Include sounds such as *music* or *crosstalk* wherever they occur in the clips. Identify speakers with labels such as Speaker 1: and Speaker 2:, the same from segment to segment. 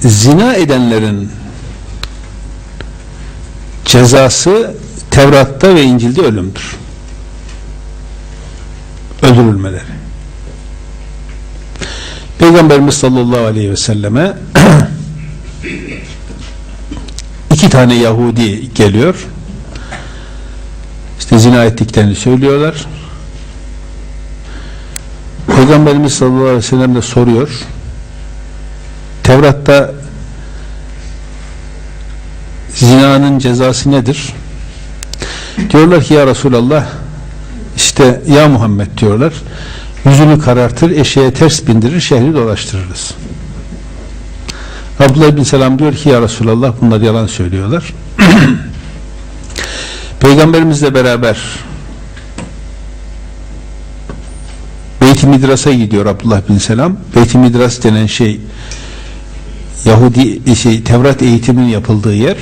Speaker 1: zina edenlerin cezası Tevrat'ta ve İncil'de ölümdür. Öldürülmeleri. Peygamberimiz sallallahu aleyhi ve selleme *clears throat* iki tane Yahudi geliyor. İşte zina ettiklerini söylüyorlar. Peygamberimiz sallallahu aleyhi ve sellem de soruyor. Tevrat'ta zinanın cezası nedir? Diyorlar ki ya Resulallah işte ya Muhammed diyorlar yüzünü karartır, eşeğe ters bindirir, şehri dolaştırırız. Abdullah bin Selam diyor ki ya Resulallah bunlar yalan söylüyorlar. *clears throat* Peygamberimizle beraber Beyt-i Midras'a gidiyor Abdullah bin Selam. Beyt-i Midras denen şey Yahudi şey Tevrat eğitiminin yapıldığı yer.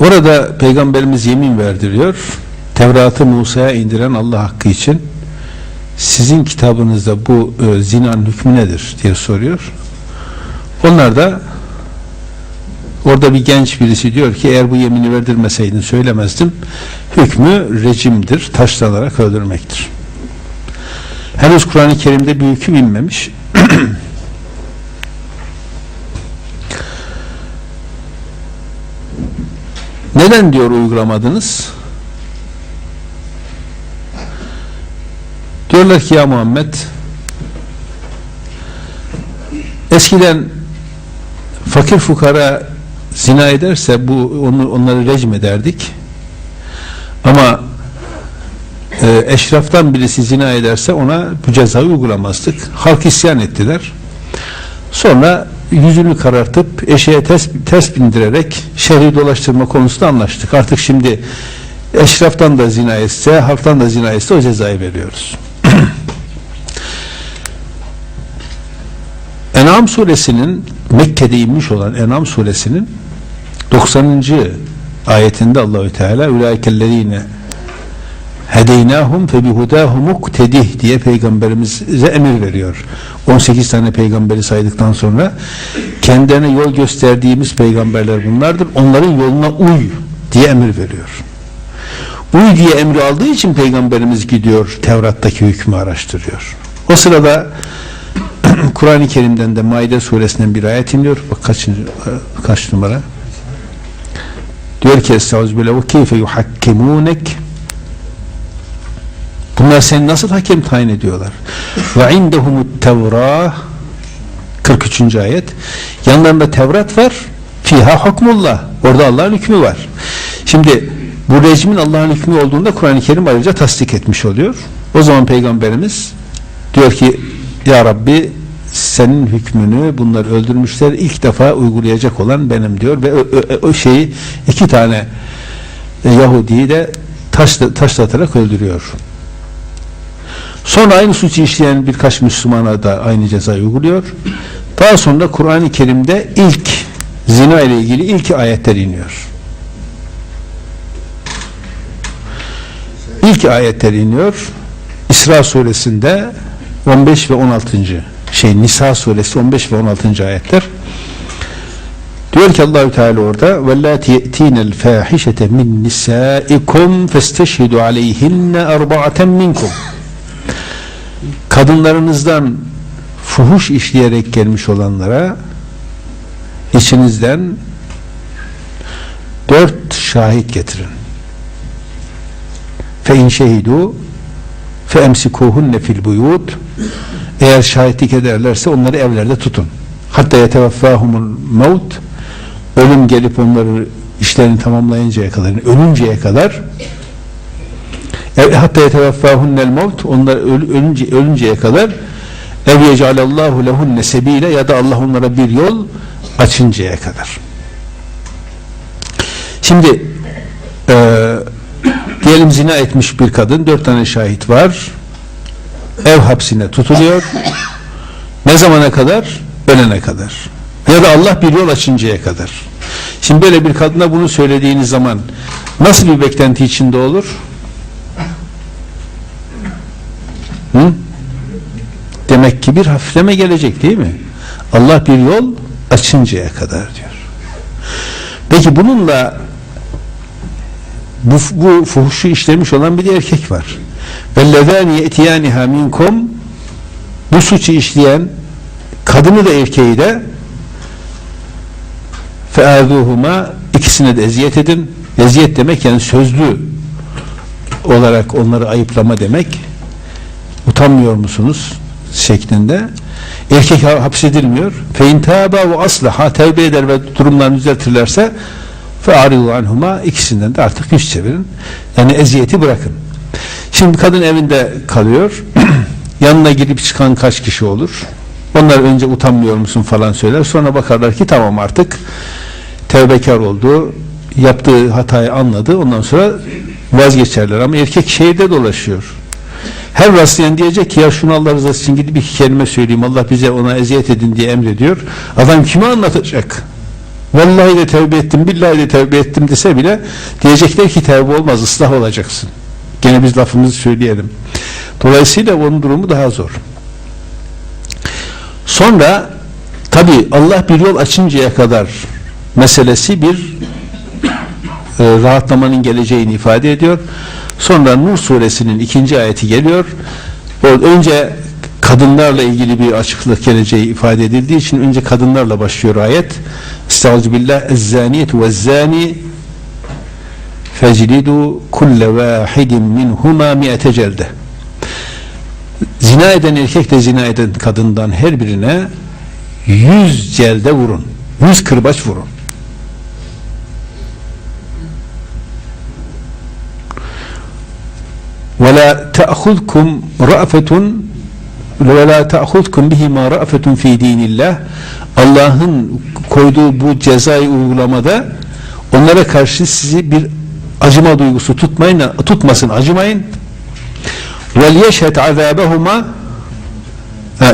Speaker 1: Orada Peygamberimiz yemin verdiriyor. Tevrat'ı Musa'ya indiren Allah hakkı için sizin kitabınızda bu e, zinanın hükmü nedir diye soruyor. Onlar da orada bir genç birisi diyor ki eğer bu yemini verdirmeseydin söylemezdim. Hükmü rejimdir, taşlanarak öldürmektir. Henüz Kur'an-ı Kerim'de bir hüküm inmemiş. *clears throat* Neden diyor uygulamadınız? Diyorlar ki ya Muhammed eskiden fakir fukara zina ederse bu onu, onları rejim ederdik. Ama e, eşraftan birisi zina ederse ona bu cezayı uygulamazdık. Halk isyan ettiler. Sonra yüzünü karartıp eşeğe ters, ters bindirerek şehri dolaştırma konusunda anlaştık. Artık şimdi eşraftan da zina etse, halktan da zina etse o cezayı veriyoruz. *clears throat* En'am suresinin Mekke'de inmiş olan En'am suresinin 90. ayetinde Allahü Teala ulaikellezine hedeynahum fe bihudahum muktedih diye peygamberimize emir veriyor. 18 tane peygamberi saydıktan sonra kendilerine yol gösterdiğimiz peygamberler bunlardır. Onların yoluna uy diye emir veriyor. Uy diye emri aldığı için peygamberimiz gidiyor Tevrat'taki hükmü araştırıyor. O sırada *clears throat* Kur'an-ı Kerim'den de Maide suresinden bir ayet iniyor. Bak kaçıncı, kaç numara? Diyor ki Estağfirullah ve keyfe yuhakkimunek Bunlar seni nasıl hakem tayin ediyorlar? Ve indehumut tevrah 43. ayet. Yanlarında Tevrat var. Fiha hukmullah. Orada Allah'ın hükmü var. Şimdi bu rejimin Allah'ın hükmü olduğunda Kur'an-ı Kerim ayrıca tasdik etmiş oluyor. O zaman Peygamberimiz diyor ki Ya Rabbi senin hükmünü bunlar öldürmüşler ilk defa uygulayacak olan benim diyor ve o, o, şeyi iki tane Yahudi'yi de taşla, taşlatarak öldürüyor. Sonra aynı suçu işleyen birkaç Müslümana da aynı cezayı uyguluyor. Daha sonra Kur'an-ı Kerim'de ilk zina ile ilgili ilk ayetler iniyor. İlk ayetler iniyor. İsra suresinde 15 ve 16. şey Nisa suresi 15 ve 16. ayetler. Diyor ki Allahü Teala orada vellati yetinel fahişete min nisaikum festeşhidu aleyhinne erba'aten minkum kadınlarınızdan fuhuş işleyerek gelmiş olanlara içinizden dört şahit getirin. Fe in şehidu fe emsikuhunne fil buyut eğer şahitlik ederlerse onları evlerde tutun. Hatta yeteveffahumul maut ölüm gelip onları işlerini tamamlayıncaya kadar, ölünceye kadar hatta yeteveffahunnel mevt onlar ölünce, ölünceye kadar ev yecealallahu lehunne sebile ya da Allah onlara bir yol açıncaya kadar. Şimdi e, diyelim zina etmiş bir kadın dört tane şahit var ev hapsine tutuluyor ne zamana kadar? ölene kadar ya da Allah bir yol açıncaya kadar şimdi böyle bir kadına bunu söylediğiniz zaman nasıl bir beklenti içinde olur? Hı? Demek ki bir hafifleme gelecek değil mi? Allah bir yol açıncaya kadar diyor. Peki bununla bu, bu fuhuşu işlemiş olan bir de erkek var. وَالَّذَانِ يَأْتِيَانِهَا minkum Bu suçu işleyen kadını da erkeği de feazuhuma ikisine de eziyet edin. Eziyet demek yani sözlü olarak onları ayıplama demek. Utanmıyor musunuz? şeklinde. Erkek ha- hapsedilmiyor. Fe in tâbâ ve aslaha tevbe eder ve durumlarını düzeltirlerse fe anhuma ikisinden de artık yüz çevirin. Yani eziyeti bırakın. Şimdi kadın evinde kalıyor. *clears throat* Yanına gidip çıkan kaç kişi olur? Onlar önce utanmıyor musun falan söyler. Sonra bakarlar ki tamam artık tevbekar oldu. Yaptığı hatayı anladı. Ondan sonra vazgeçerler. Ama erkek şehirde dolaşıyor. Her rastlayan diyecek ki ya şunu Allah rızası için gidip iki kelime söyleyeyim. Allah bize ona eziyet edin diye emrediyor. Adam kime anlatacak? Vallahi de tevbe ettim, billahi de tevbe ettim dese bile diyecekler ki tevbe olmaz, ıslah olacaksın. Gene biz lafımızı söyleyelim. Dolayısıyla onun durumu daha zor. Sonra tabi Allah bir yol açıncaya kadar meselesi bir e, rahatlamanın geleceğini ifade ediyor. Sonra Nur suresinin ikinci ayeti geliyor. Önce kadınlarla ilgili bir açıklık geleceği ifade edildiği için önce kadınlarla başlıyor ayet. Estaizu billah ezzaniyetu ve zani feclidu kulle vahidin minhuma mi'ete celde. Zina eden erkek de zina eden kadından her birine yüz celde vurun. Yüz kırbaç vurun. ve la ta'khudkum ra'fetun ve la ta'khudkum bihima ra'fetun fi dinillah Allah'ın koyduğu bu cezayı uygulamada onlara karşı sizi bir acıma duygusu tutmayın tutmasın acımayın. vel yeşhed azabehuma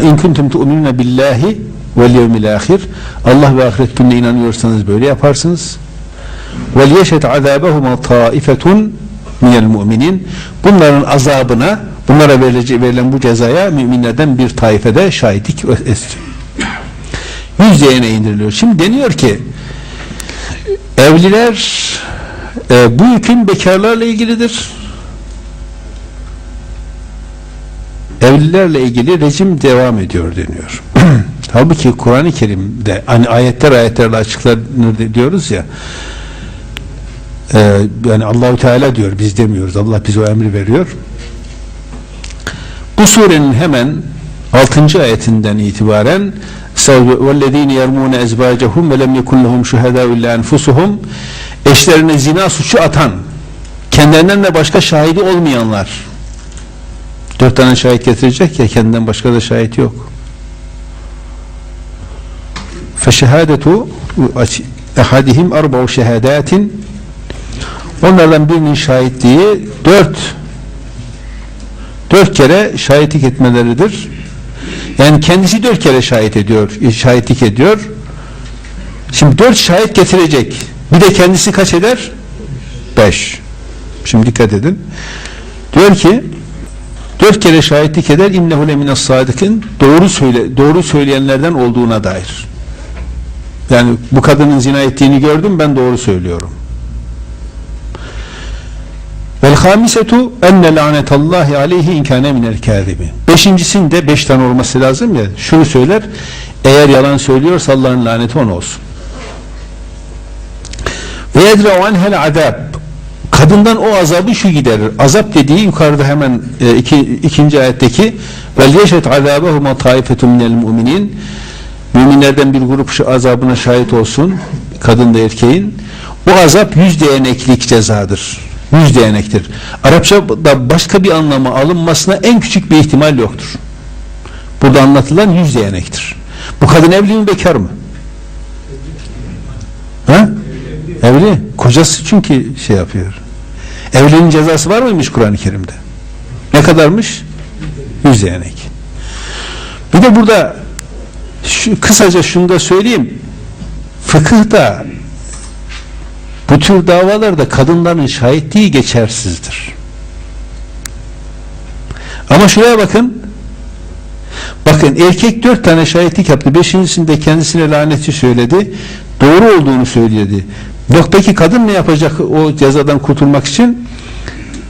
Speaker 1: in kuntum tu'minuna billahi vel yevmil ahir Allah ve ahiret gününe inanıyorsanız böyle yaparsınız. vel yeşhed azabehuma taifetun minel müminin bunların azabına bunlara verilecek, verilen bu cezaya müminlerden bir taifede şahitlik etsin. Yüz diyene indiriliyor. Şimdi deniyor ki evliler e, bu hüküm bekarlarla ilgilidir. Evlilerle ilgili rejim devam ediyor deniyor. *clears throat* Halbuki Kur'an-ı Kerim'de hani ayetler ayetlerle açıklanır diyoruz ya ee, yani Allahu Teala diyor biz demiyoruz Allah bize o emri veriyor bu surenin hemen 6. ayetinden itibaren وَالَّذ۪ينَ يَرْمُونَ اَزْبَاجَهُمْ وَلَمْ يَكُنْ لَهُمْ شُهَدَاءُ اِلَّا اَنْفُسُهُمْ eşlerine zina suçu atan kendilerinden de başka şahidi olmayanlar dört tane şahit getirecek ya kendinden başka da şahit yok فَشَهَادَةُ ehadihim arba'u şehadatin Onlardan birinin şahitliği dört dört kere şahitlik etmeleridir. Yani kendisi dört kere şahit ediyor, şahitlik ediyor. Şimdi dört şahit getirecek. Bir de kendisi kaç eder? Beş. Şimdi dikkat edin. Diyor ki dört kere şahitlik eder innehu lemine sadıkın doğru söyle doğru söyleyenlerden olduğuna dair. Yani bu kadının zina ettiğini gördüm ben doğru söylüyorum. Vel hamisetu enne lanetallahi aleyhi inkâne minel kâzibi. Beşincisinde beş tane olması lazım ya. Şunu söyler. Eğer yalan söylüyorsa Allah'ın laneti ona olsun. Ve yedre'u anhel azab. Kadından o azabı şu giderir. Azap dediği yukarıda hemen e, iki, ikinci ayetteki vel yeşet azabehuma taifetun minel müminin müminlerden bir grup şu azabına şahit olsun kadın da erkeğin o azap yüz değneklik cezadır yüz değnektir. Arapçada başka bir anlama alınmasına en küçük bir ihtimal yoktur. Burada anlatılan yüz değnektir. Bu kadın evli mi bekar mı? Ha? Evli. Kocası çünkü şey yapıyor. Evliliğin cezası var mıymış Kur'an-ı Kerim'de? Ne kadarmış? Yüz değnek. Bir de burada şu, kısaca şunu da söyleyeyim. Fıkıhta bu tür davalarda kadınların şahitliği geçersizdir. Ama şuraya bakın. Bakın erkek dört tane şahitlik yaptı. Beşincisinde kendisine laneti söyledi. Doğru olduğunu söyledi. Yok peki kadın ne yapacak o cezadan kurtulmak için?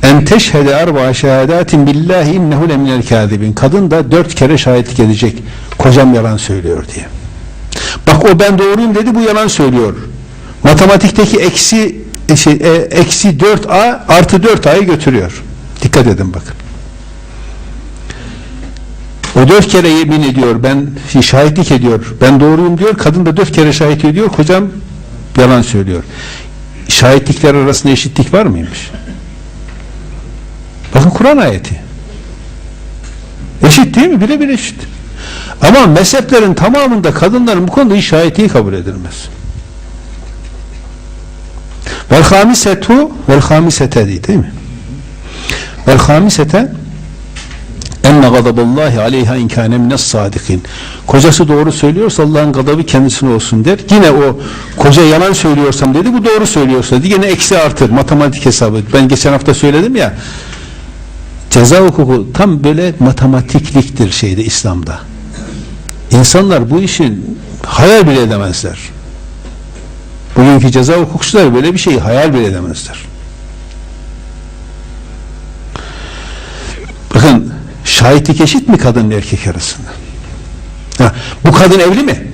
Speaker 1: En teşhede arba şehadatin billahi innehu leminel kâzibin. Kadın da dört kere şahitlik edecek. Kocam yalan söylüyor diye. Bak o ben doğruyum dedi bu yalan söylüyor. Matematikteki eksi e, şey, e, eksi 4a artı 4a'yı götürüyor. Dikkat edin bakın. O dört kere yemin ediyor. Ben şahitlik ediyor. Ben doğruyum diyor. Kadın da dört kere şahit ediyor. Kocam yalan söylüyor. Şahitlikler arasında eşitlik var mıymış? Bakın Kur'an ayeti. Eşit değil mi? Birebir eşit. Ama mezheplerin tamamında kadınların bu konuda hiç şahitliği kabul edilmez. Vel hamisetu vel hamisete değil mi? Vel hamisete enne gadaballahi aleyha in kâne mines sadikin. Kocası doğru söylüyorsa Allah'ın gadabı kendisine olsun der. Yine o koca yalan söylüyorsam dedi bu doğru söylüyorsa dedi. Yine eksi artır matematik hesabı. Ben geçen hafta söyledim ya ceza hukuku tam böyle matematikliktir şeyde İslam'da. İnsanlar bu işin hayal bile edemezler. Bugünkü ceza hukukçuları böyle bir şeyi hayal bile edemezler. Bakın şahitlik eşit mi kadın erkek arasında? Ha, bu kadın evli mi?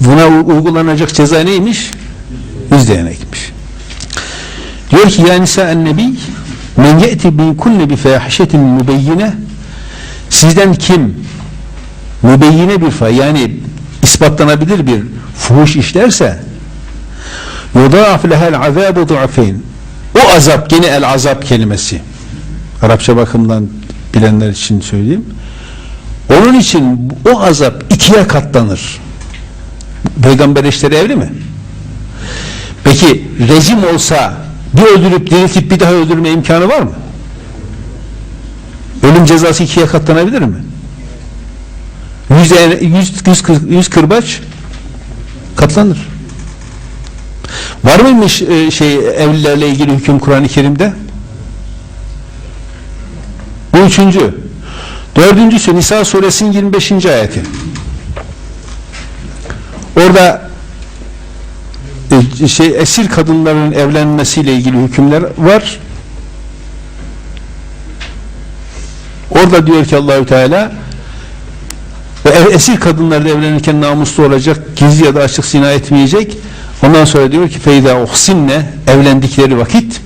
Speaker 1: Buna uygulanacak ceza neymiş? Yüz değnekmiş. Diyor ki ya nisa nebi men ye'ti bi kulli bi fahişetin mübeyyine sizden kim mübeyyine bir fa yani ispatlanabilir bir fuhuş işlerse yudâf lehel azâbu du'afeyn o azap gene el azap kelimesi Arapça bakımdan bilenler için söyleyeyim onun için o azap ikiye katlanır peygamber eşleri evli mi? peki rejim olsa bir öldürüp diriltip bir daha öldürme imkanı var mı? ölüm cezası ikiye katlanabilir mi? Yüz, yüz, yüz, kır- yüz kırbaç katlanır. Var mıymış e, şey evlilerle ilgili hüküm Kur'an-ı Kerim'de? Bu üçüncü. Dördüncüsü Nisa suresinin 25. ayeti. Orada e, şey esir kadınların evlenmesiyle ilgili hükümler var. Orada diyor ki Allahü Teala ve esir kadınlar da evlenirken namuslu olacak, gizli ya da açık zina etmeyecek. Ondan sonra diyor ki feyda uhsinne evlendikleri vakit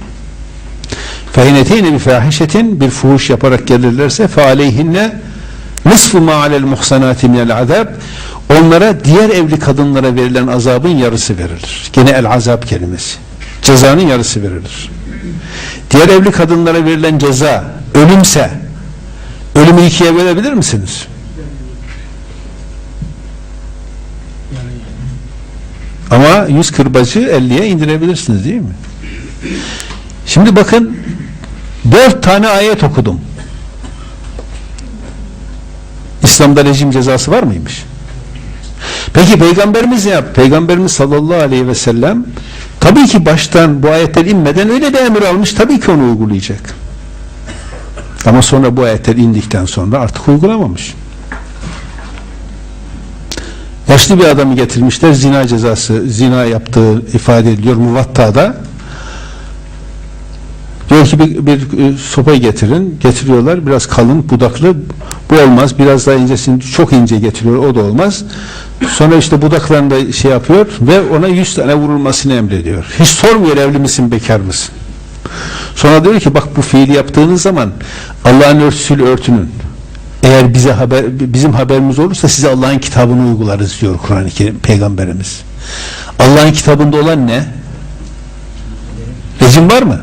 Speaker 1: fehineteyne bir fahişetin bir fuhuş yaparak gelirlerse fe aleyhinne nisfu ma alel muhsanati minel azab onlara diğer evli kadınlara verilen azabın yarısı verilir. Gene el azap kelimesi. Cezanın yarısı verilir. Diğer evli kadınlara verilen ceza ölümse ölümü ikiye bölebilir misiniz? Ama yüz kırbacı 50'ye indirebilirsiniz değil mi? Şimdi bakın dört tane ayet okudum. İslam'da rejim cezası var mıymış? Peki Peygamberimiz ne yaptı? Peygamberimiz sallallahu aleyhi ve sellem tabii ki baştan bu ayetler inmeden öyle bir emir almış tabii ki onu uygulayacak. Ama sonra bu ayetler indikten sonra artık uygulamamış. Yaşlı bir adamı getirmişler zina cezası zina yaptığı ifade ediliyor Muvatta'da. Diyor ki bir, bir e, sopayı getirin. Getiriyorlar biraz kalın budaklı. Bu olmaz biraz daha incesini çok ince getiriyor o da olmaz. Sonra işte budaklarını da şey yapıyor ve ona yüz tane vurulmasını emrediyor. Hiç sormuyor evli misin bekar mısın? Sonra diyor ki bak bu fiili yaptığınız zaman Allah'ın örtüsüyle örtünün eğer bize haber bizim haberimiz olursa size Allah'ın kitabını uygularız diyor Kur'an-ı Kerim peygamberimiz. Allah'ın kitabında olan ne? Rejim var mı?